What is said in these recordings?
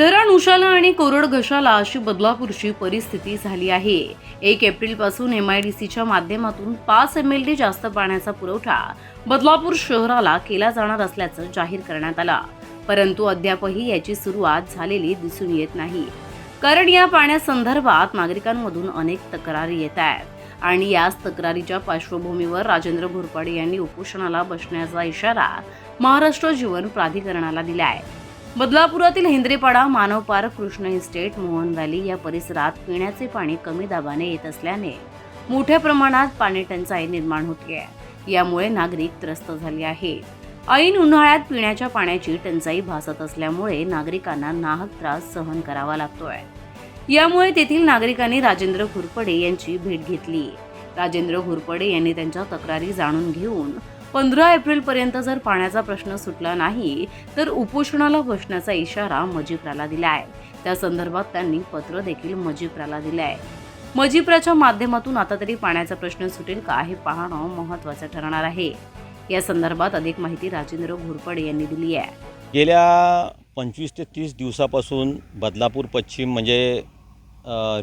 धरण उशाला आणि कोरड घशाला अशी बदलापूरची परिस्थिती झाली आहे. एक एप्रिलपासून एम आय डी सीच्या माध्यमातून पाच एम एल डी जास्त पाण्याचा पुरवठा बदलापूर शहराला केला जाणार असल्याचं जाहीर करण्यात आला. परंतु अद्यापही याची सुरुवात झालेली दिसून येत नाही. कारण या पाण्यासंदर्भात नागरिकांमधून अनेक तक्रारी येत आहेत. आणि याच तक्रारीच्या पार्श्वभूमीवर राजेंद्र घोरपाडे यांनी उपोषणाला बसण्याचा इशारा महाराष्ट्र जीवन प्राधिकरणाला दिला आहे बदलापुरातील Hendrepada Manav park Krishna estate Mohan valley या परिसरात पिण्याचे पाणी कमी दाबाने येत असल्याने मोठ्या प्रमाणात पाणी टंचाई निर्माण होते. आहे यामुळे नागरिक त्रस्त झाले आहे ऐन उन्हाळ्यात पिण्याच्या पाण्याची टंचाई भासत असल्यामुळे नागरिकांना नाहक त्रास सहन करावा लागतोय. यामुळे तेथील नागरिकांनी राजेंद्र घुरपडे यांची भेट घेतली. राजेंद्र घुरपडे यांनी त्यांच्या तक्रारी जाणून घेऊन पंधरा एप्रिलपर्यंत जर पाण्याचा प्रश्न सुटला नाही तर उपोषणाला बसण्याचा इशारा मजिप्राला आहे त्या संदर्भात त्यांनी पत्र देखील मजिप्राला आहे मजिप्राच्या माध्यमातून आता तरी पाण्याचा प्रश्न सुटेल का हे पाहणं महत्वाचं ठरणार आहे. या संदर्भात अधिक माहिती राजेंद्र घोरपडे यांनी दिली आहे. गेल्या पंचवीस ते तीस दिवसापासून बदलापूर पश्चिम म्हणजे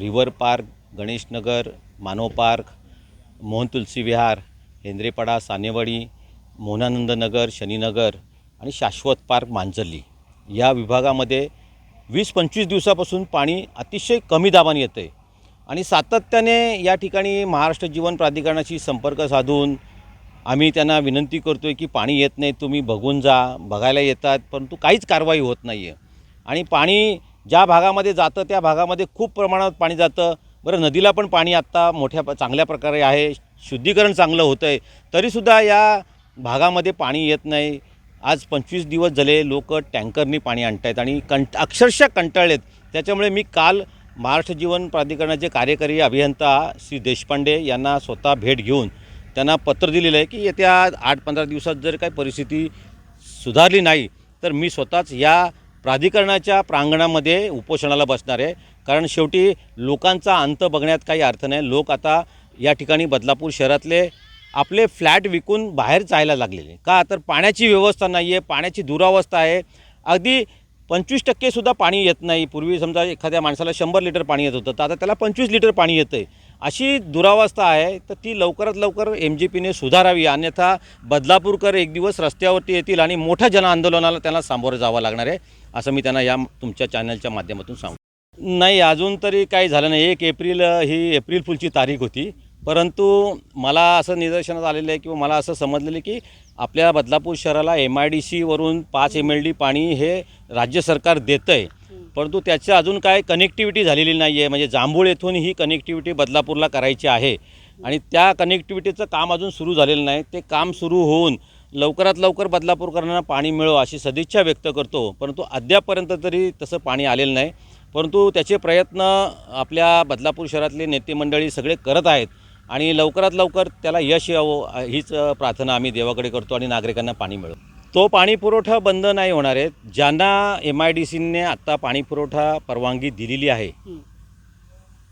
river park Ganeshnagar Manav park Mohan Tulsi Vihar Hendrepada Sanewadi Mohananand Nagar Shaninagar आणि शाश्वत पार्क मांजर्ली या विभागामध्ये वीस पंचवीस दिवसापासून पाणी अतिशय कमी दाबाने येतं. आहे आणि सातत्याने या ठिकाणी महाराष्ट्र जीवन प्राधिकरणाशी संपर्क साधून आम्ही त्यांना विनंती करतो आहे की पाणी येत नाही तुम्ही बघून जा. बघायला येतात परंतु काहीच कारवाई होत नाही आहे आणि पाणी ज्या भागामध्ये जातं त्या भागामध्ये खूप प्रमाणात पाणी जातं. बरं नदीला पण पाणी आत्ता मोठ्या चांगल्या प्रकारे आहे. शुद्धीकरण चांगलं होतं आहे तरीसुद्धा या भागामध्ये पाणी येत नाही. आज पंचवीस दिवस झाले लोक टँकरनी पाणी आणत आहेत आणि कंट अक्षरशः कंटाळलेत. त्याच्यामुळे मी काल महाराष्ट्र जीवन प्राधिकरणाचे कार्यकारी अभियंता श्री देशपांडे यांना स्वतः भेट घेऊन त्यांना पत्र दिलेलं आहे की येत्या आठ पंधरा दिवसात जर काही परिस्थिती सुधारली नाही तर मी स्वतःच या प्राधिकरणाच्या प्रांगणामध्ये उपोषणाला बसणार आहे. कारण शेवटी लोकांचा अंत बघण्यात काही अर्थ नाही. लोक आता या ठिकाणी बदलापूर शहरातले आपले फ्लॅट विकून बाहेर जायला लागलेले. का? तर पाण्याची व्यवस्था नाही आहे पाण्याची दुरावस्था आहे. अगदी पंचवीस टक्केसुद्धा पाणी येत नाही. पूर्वी समजा एखाद्या माणसाला शंभर लिटर पाणी येत होतं तर आता त्याला पंचवीस लिटर पाणी येतं आहे अशी दुरावस्था आहे तर ती लवकरात लवकर एम जी पीने सुधारावी. अन्यथा बदलापूरकर एक दिवस रस्त्यावरती येतील आणि मोठ्या जनआंदोलनाला त्यांना सामोरं जावं लागणार आहे असं मी त्यांना या तुमच्या चॅनलच्या माध्यमातून सांगू नाही अजून तरी काही झालं नाही. एक एप्रिल ही एप्रिल फुलची तारीख होती. परंतु मला असं निदर्शनात आलेलं आहे किंवा मला असं समजलेलं आहे की आपल्या बदलापूर शहराला एम आय डी सीवरून पाच एम एल डी पाणी हे राज्य सरकार देतं आहे परंतु त्याचं अजून काय कनेक्टिव्हिटी झालेली नाही आहे म्हणजे जांभूळ येथून ही कनेक्टिव्हिटी बदलापूरला करायची आहे. आणि त्या कनेक्टिव्हिटीचं काम अजून सुरू झालेलं नाही. ते काम सुरू होऊन लवकरात लवकर बदलापूरकरांना पाणी मिळो अशी सदिच्छा व्यक्त करतो. परंतु अद्यापपर्यंत तरी तसं पाणी आलेलं नाही. परंतु त्याचे प्रयत्न आपल्या बदलापूर शहरातले नेते मंडळी सगळे करत आहेत. आणि लवकरात लवकर त्याला यश यावं हीच प्रार्थना आम्ही देवाकडे करतो आणि नागरिकांना पाणी मिळो तो पाणी पुरवठा बंद नाही होणार आहे. ज्यांना एम आय डी सीने आत्ता पाणी पुरवठा परवानगी दिलेली आहे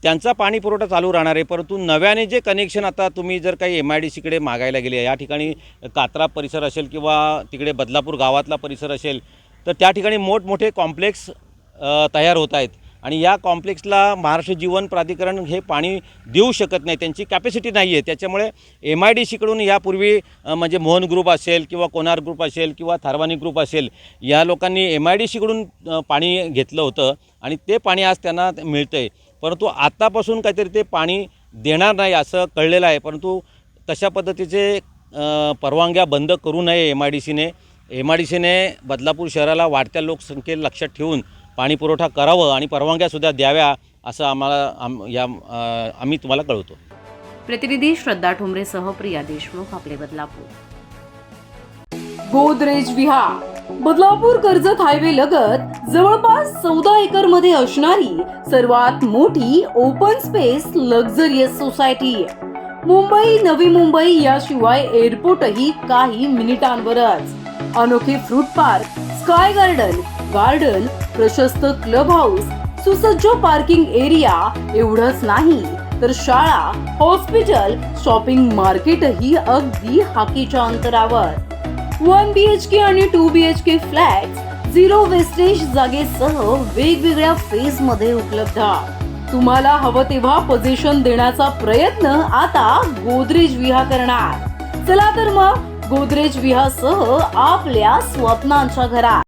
त्यांचा पाणी पुरवठा चालू राहणार आहे. परंतु नव्याने जे कनेक्शन आता तुम्ही जर काही एम आय डी सीकडे मागायला गेले या ठिकाणी कात्रा परिसर असेल किंवा तिकडे बदलापूर गावातला परिसर असेल तर त्या ठिकाणी मोठमोठे कॉम्प्लेक्स तयार होत आहेत. आणि या कॉम्प्लेक्सला महाराष्ट्र जीवन प्राधिकरण हे पाणी देऊ शकत नाही. त्यांची कॅपॅसिटी नाही आहे. त्याच्यामुळे एम आय डी सीकडून यापूर्वी म्हणजे मोहन ग्रुप असेल किंवा कोनार ग्रुप असेल किंवा थारवानी ग्रुप असेल या लोकांनी एम आय डी सीकडून पाणी घेतलं होतं आणि ते पाणी आज त्यांना मिळतं आहे परंतु आत्तापासून काहीतरी ते पाणी देणार नाही असं कळलेलं आहे. परंतु तशा पद्धतीचे परवानग्या बंद करू नये एम आय डी सीने एम आय डी सीने बदलापूर शहराला वाढत्या लोकसंख्ये लक्षात ठेवून पाणी पुरवठा करावं आणि परवानग्यासुद्धा द्याव्या असं आम्हाला आम या आम्ही तुम्हाला कळवतो. प्रतिनिधी श्रद्धा ठोंबरेसह प्रिया देशमुख आपले बदलापूर. गोदरेज विहार. बदलापूर कर्जत हायवे लगत जवळपास चौदा एकरमध्ये असणारी सर्वात मोठी open space luxurious society. Mumbai Navi Mumbai याशिवाय एअरपोर्टही काही मिनिटांवरच. अनोखे fruit park sky garden garden प्रशस्त क्लब हाऊस सुसज्ज पार्किंग एरिया एवढंच नाही तर शाळा हॉस्पिटल शॉपिंग मार्केटही अगदी हाकीच्या अंतरावर. वन बी एच के आणि two B H K flat zero wastage जागेसह वेगवेगळ्या फेजमध्ये उपलब्ध. तुम्हाला हवं तेव्हा पोझिशन देण्याचा प्रयत्न आता गोदरेज विहा करणार. चला तर मग गोदरेज विहासह आपल्या स्वप्नांच्या घरात.